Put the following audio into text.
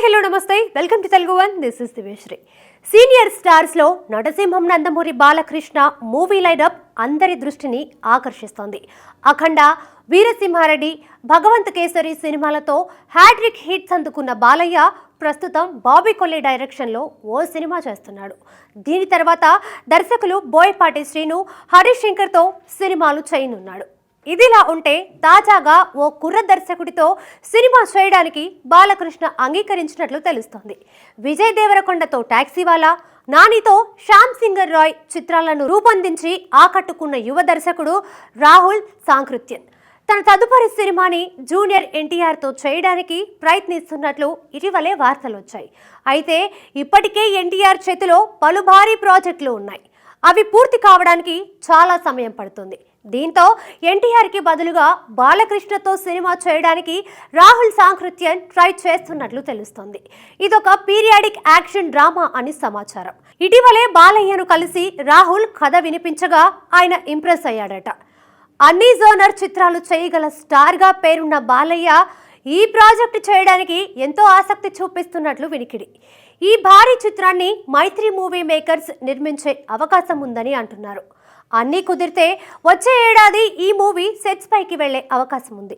Hi hello namaste. Welcome to Telugu one. This is Diveshri senior స్టార్స్లో నటసింహం Nandamuri Balakrishna movie lineup అందరి దృష్టిని ఆకర్షిస్తోంది. అఖండ వీరసింహారెడ్డి భగవంత్ కేసరి సినిమాలతో hat trick hits అందుకున్న బాలయ్య ప్రస్తుతం బాబీ కొల్లి డైరెక్షన్లో ఓ సినిమా చేస్తున్నాడు. దీని తర్వాత దర్శకులు బోయపాటి శ్రీను హరీష్ శంకర్తో సినిమాలు చేయనున్నాడు. ఇదిలా ఉంటే తాజాగా ఓ కుర్ర దర్శకుడితో సినిమా చేయడానికి బాలకృష్ణ అంగీకరించినట్లు తెలుస్తోంది. విజయ్ దేవరకొండతో టాక్సీవాలా నానితో శ్యామ్ సింగర్ రాయ్ చిత్రాలను రూపొందించి ఆకట్టుకున్న యువ దర్శకుడు రాహుల్ సాంకృత్యన్. తన తదుపరి సినిమాని జూనియర్ ఎన్టీఆర్తో చేయడానికి ప్రయత్నిస్తున్నట్లు ఇటీవలే వార్తలు వచ్చాయి అయితే ఇప్పటికే ఎన్టీఆర్ చేతిలో పలు భారీ ప్రాజెక్టులు ఉన్నాయి. అవి పూర్తి కావడానికి చాలా సమయం పడుతుంది. దీంతో ఎన్టీఆర్కి బదులుగా బాలకృష్ణతో సినిమా చేయడానికి రాహుల్ సాంకృత్యన్ ట్రై చేస్తున్నట్లు తెలుస్తోంది. ఇదొక పీరియాడిక్ యాక్షన్ డ్రామా అని సమాచారం. ఇటీవలే బాలయ్యను కలిసి రాహుల్ కథ వినిపించగా ఆయన ఇంప్రెస్ అయ్యాడట. అన్ని జోనర్ చిత్రాలు చేయగల స్టార్గా పేరున్న బాలయ్య ఈ ప్రాజెక్టు చేయడానికి ఎంతో ఆసక్తి చూపిస్తున్నట్లు వినికిడి. ఈ భారీ చిత్రాన్ని మైత్రి మూవీ మేకర్స్ నిర్మించే అవకాశం ఉందని అంటున్నారు. అన్నీ కుదిరితే వచ్చే ఏడాది ఈ మూవీ సెట్స్ పైకి వెళ్ళే అవకాశం ఉంది.